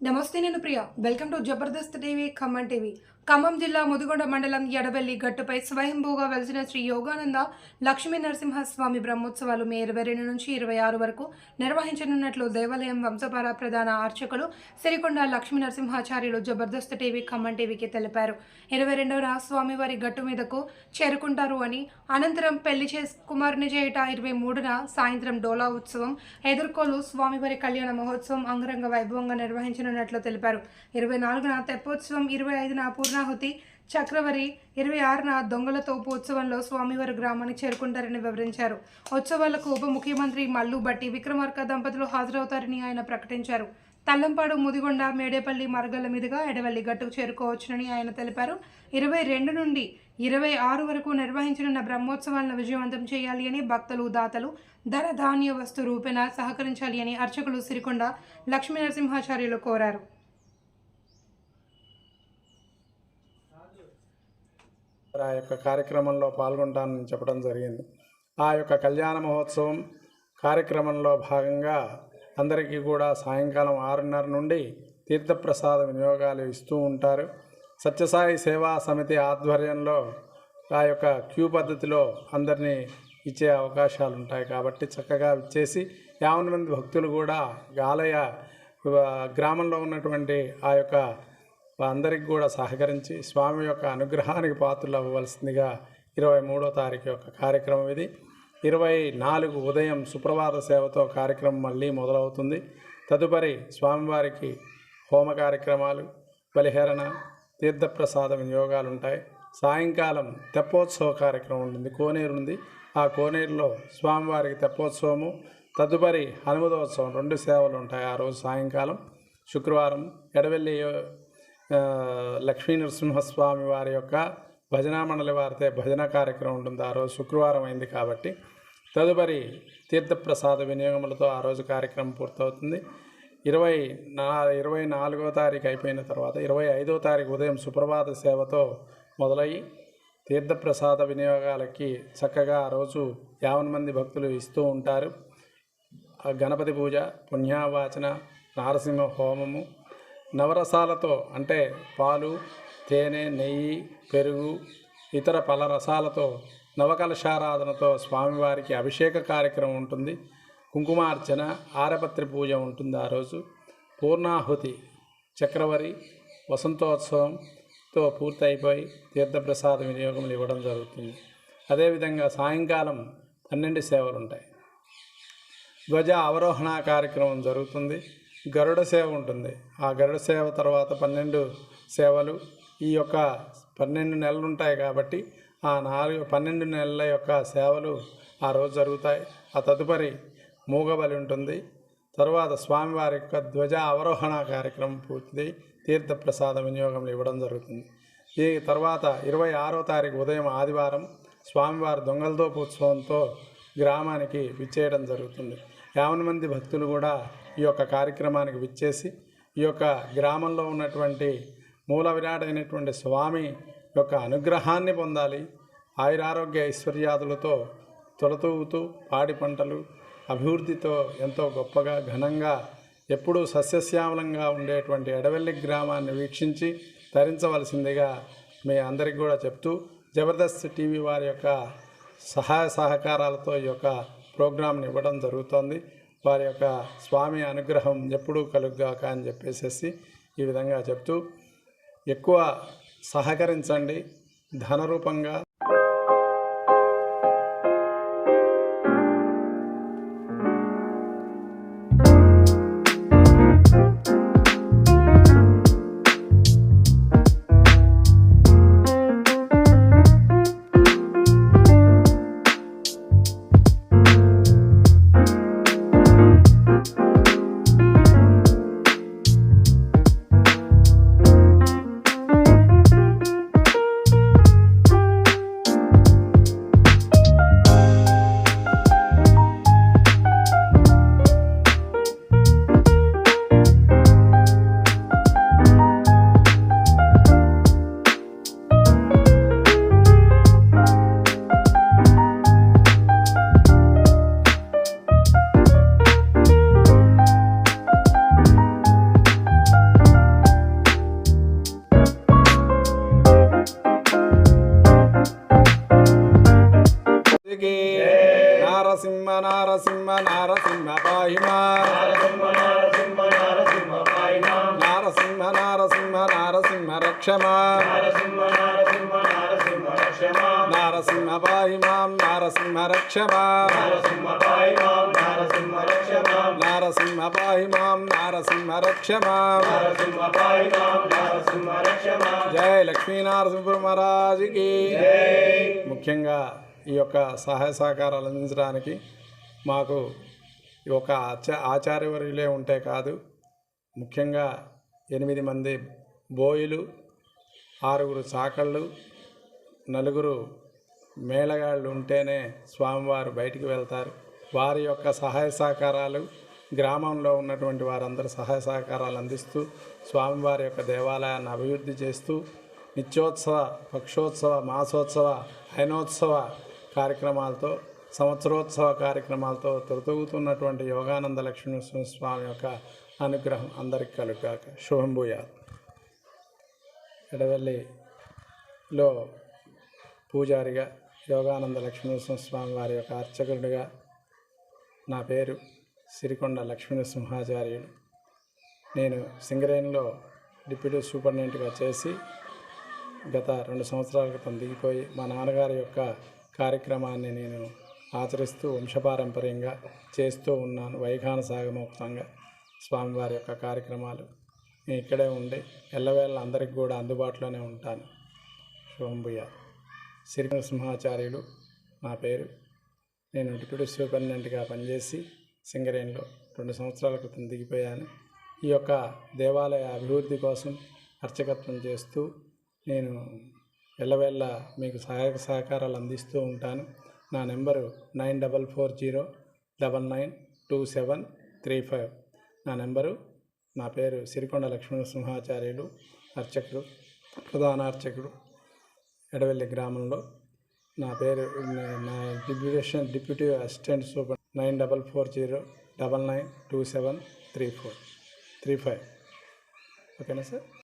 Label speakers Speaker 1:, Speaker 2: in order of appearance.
Speaker 1: నమస్తే నేను Priya. Welcome to Jabardasth TV Khammam TV. Khammam జిల్లా ముదిగొండ మండలం ఎడవెల్లి గట్టుపై స్వయంభూగా వెలిసిన శ్రీ యోగానంద లక్ష్మీ నరసింహస్వామి బ్రహ్మోత్సవాలు మే ఇరవై రెండు నుంచి ఇరవై ఆరు వరకు నిర్వహించనున్నట్లు దేవాలయం వంశపార ప్రధాన అర్చకులు సిరికొండ లక్ష్మీ నరసింహాచార్యులు జబర్దస్త్ టీవీ ఖమ్మం టీవీకి తెలిపారు. ఇరవై రెండవ స్వామివారి గట్టు మీదకు చేరుకుంటారు అని అనంతరం పెళ్ళి చేసి కుమారుని చేయట ఇరవై మూడున సాయంత్రం డోలా ఉత్సవం ఎదుర్కోలు స్వామివారి కళ్యాణ మహోత్సవం అంగరంగ వైభవంగా నిర్వహించిన చేయనున్నట్లు తెలిపారు. ఇరవై నాలుగున తెప్పోత్సవం ఇరవై ఐదున పూర్ణాహుతి చక్రవరి ఇరవై ఆరున దొంగల తోపు ఉత్సవంలో స్వామివారి గ్రామానికి చేరుకుంటారని వివరించారు. ఉత్సవాలకు ఉప ముఖ్యమంత్రి మల్లు బట్టి విక్రమార్క దంపతులు హాజరవుతారని ఆయన ప్రకటించారు. తల్లంపాడు ముదిగొండ మేడేపల్లి మార్గాల మీదుగా ఎడవల్లి గట్టుకు చేరుకోవచ్చునని ఆయన తెలిపారు. ఇరవై రెండు నుండి ఇరవై ఆరు వరకు నిర్వహించనున్న బ్రహ్మోత్సవాలను విజయవంతం చేయాలి అని భక్తులు దాతలు ధర ధాన్య వస్తు రూపేణ సహకరించాలి అని అర్చకులు సిరికొండ లక్ష్మీ నరసింహాచార్యులు కోరారు.
Speaker 2: ఆ యొక్క కార్యక్రమంలో పాల్గొంటానని చెప్పడం జరిగింది. ఆ యొక్క కళ్యాణ మహోత్సవం కార్యక్రమంలో భాగంగా అందరికీ కూడా సాయంకాలం ఆరున్నర నుండి తీర్థప్రసాద వినియోగాలు ఇస్తూ ఉంటారు. సత్యసాయి సేవా సమితి ఆధ్వర్యంలో ఆ యొక్క క్యూ పద్ధతిలో అందరినీ ఇచ్చే అవకాశాలు ఉంటాయి కాబట్టి చక్కగా ఇచ్చేసి యావన మంది భక్తులు కూడా ఆలయ గ్రామంలో ఉన్నటువంటి ఆ యొక్క అందరికి కూడా సహకరించి స్వామి యొక్క అనుగ్రహానికి పాత్రలు అవ్వవలసిందిగా ఇరవై మూడో తారీఖు యొక్క కార్యక్రమం ఇది. ఇరవై నాలుగు ఉదయం సుప్రభాత సేవతో కార్యక్రమం మళ్ళీ మొదలవుతుంది. తదుపరి స్వామివారికి హోమ కార్యక్రమాలు బలిహరణ తీర్థప్రసాద వినియోగాలు ఉంటాయి. సాయంకాలం తెప్పోత్సవ కార్యక్రమం ఉంటుంది కోనేరు ఉంది. ఆ కోనేరులో స్వామివారికి తెప్పోత్సవము తదుపరి హనుమదోత్సవం రెండు సేవలు ఉంటాయి ఆ రోజు సాయంకాలం. శుక్రవారం ఎడవెల్లి లక్ష్మీ నరసింహస్వామి వారి యొక్క భజనా మండలి వారితే భజన కార్యక్రమం ఉంటుంది. ఆ రోజు శుక్రవారం అయింది కాబట్టి తదుపరి తీర్థప్రసాద వినియోగములతో ఆ రోజు కార్యక్రమం పూర్తవుతుంది. ఇరవై నా ఇరవై నాలుగో తారీఖు అయిపోయిన తర్వాత ఇరవై ఐదో తారీఖు ఉదయం సుప్రభాత సేవతో మొదలయ్యి తీర్థప్రసాద వినియోగాలకి చక్కగా ఆ రోజు యావన్ మంది భక్తులు ఇస్తూ ఉంటారు. గణపతి పూజ పుణ్యావాచన నారసింహ హోమము నవరసాలతో అంటే పాలు తేనె నెయ్యి పెరుగు ఇతర పల రసాలతో నవకలశారాధనతో స్వామివారికి అభిషేక కార్యక్రమం ఉంటుంది. కుంకుమార్చన ఆరపత్రి పూజ ఉంటుంది ఆ రోజు. పూర్ణాహుతి చక్రవరి వసంతోత్సవంతో పూర్తయిపోయి తీర్థప్రసాద వినియోగములు ఇవ్వడం జరుగుతుంది. అదేవిధంగా సాయంకాలం పన్నెండు సేవలు ఉంటాయి ధ్వజ అవరోహణ కార్యక్రమం జరుగుతుంది. గరుడ సేవ ఉంటుంది. ఆ గరుడ సేవ తర్వాత పన్నెండు సేవలు ఈ యొక్క పన్నెండు నెలలు ఉంటాయి కాబట్టి ఆ నాలుగు పన్నెండు నెలల యొక్క సేవలు ఆ రోజు జరుగుతాయి. ఆ తదుపరి మూగబలి ఉంటుంది. తరువాత స్వామివారి యొక్క ధ్వజ అవరోహణ కార్యక్రమం పూర్తి తీర్థప్రసాద వినియోగంలో ఇవ్వడం జరుగుతుంది. ఈ తర్వాత ఇరవై ఆరో తారీఖు ఉదయం ఆదివారం స్వామివారి దొంగలదోపు ఉత్సవంతో గ్రామానికి విచ్చేయడం జరుగుతుంది. యావన మంది భక్తులు కూడా ఈ యొక్క కార్యక్రమానికి విచ్చేసి ఈ యొక్క గ్రామంలో ఉన్నటువంటి మూల విరాటైనటువంటి స్వామి యొక్క అనుగ్రహాన్ని పొందాలి. ఆయురారోగ్య ఐశ్వర్యాదులతో తొలతూగుతూ పాడి పంటలు అభివృద్ధితో ఎంతో గొప్పగా ఘనంగా ఎప్పుడూ సస్యశ్యామలంగా ఉండేటువంటి ఎడవెల్లి గ్రామాన్ని వీక్షించి తరించవలసిందిగా మీ అందరికి కూడా చెప్తూ జబర్దస్త్ టీవీ వారి యొక్క సహాయ సహకారాలతో ఈ యొక్క ప్రోగ్రాంని ఇవ్వడం జరుగుతోంది. వారి యొక్క స్వామి అనుగ్రహం ఎప్పుడూ కలుగుగాక అని చెప్పేసి ఈ విధంగా చెప్తూ ఎక్కువ సహకరించండి నారసింహ పాయి నారసింహ నారసింహ నారసింహ రక్షమా నారసింహ పాయి మాం నారసింహ రక్షమా నారసింహ పాయి మాం నారసింహ రక్షమా జయ లక్ష్మీ నారసింహ మహారాజుకి ముఖ్యంగా ఈ యొక్క సహాయ సహకారాలు అందించడానికి మాకు ఒక ఆచా ఆచార్యవర్యులే ఉంటే కాదు ముఖ్యంగా ఎనిమిది మంది బోయిలు ఆరుగురు చాకళ్ళు నలుగురు మేళగాళ్ళు ఉంటేనే స్వామివారు బయటికి వెళ్తారు. వారి యొక్క సహాయ సహకారాలు గ్రామంలో ఉన్నటువంటి వారందరూ సహాయ సహకారాలు అందిస్తూ స్వామివారి యొక్క దేవాలయాన్ని అభివృద్ధి చేస్తూ నిత్యోత్సవ పక్షోత్సవ మాసోత్సవ హైనోత్సవ కార్యక్రమాలతో సంవత్సరోత్సవ కార్యక్రమాలతో తొలతూగుతున్నటువంటి యోగానంద లక్ష్మీనరసింహ స్వామి యొక్క అనుగ్రహం అందరికి కలుగాక. శుభంభూయాలు ఎడవెల్లిలో పూజారిగా యోగానంద లక్ష్మీనరసింహ స్వామి వారి యొక్క అర్చకుడిగా నా పేరు సిరికొండ లక్ష్మీనరసింహాచార్యులు నేను సింగరేణిలో డిప్యూటీ సూపరింటెండెంట్గా చేసి గత రెండు సంవత్సరాల క్రితం దిగిపోయి మా నాన్నగారి యొక్క కార్యక్రమాన్ని నేను ఆచరిస్తూ వంశపారంపర్యంగా చేస్తూ ఉన్నాను. వైఖాన సాగమోక్తంగా స్వామివారి యొక్క కార్యక్రమాలు నేను ఇక్కడే ఉండి ఎల్లవేళ అందరికి కూడా అందుబాటులోనే ఉంటాను. శుభంభుయ శ్రీ సింహాచార్యులు నా పేరు. నేను డిప్యూటీ సూపరింటెండెంట్గా పనిచేసి సింగరేణిలో రెండు సంవత్సరాల క్రితం దిగిపోయాను. ఈ యొక్క దేవాలయ అభివృద్ధి కోసం అర్చకత్వం చేస్తూ నేను ఎల్లవెల్ల మీకు సహాయక సహకారాలు అందిస్తూ ఉంటాను. నా number nine double four zero double nine two seven three five. నా నెంబరు నా పేరు సిరికొండ లక్ష్మణ సింహాచార్యులు అర్చకుడు ప్రధాన అర్చకుడు ఎడవెల్లి గ్రామంలో. నా పేరు నా deputation deputy assistant super nine double four zero double nine two seven three four three five. ఓకేనా సార్?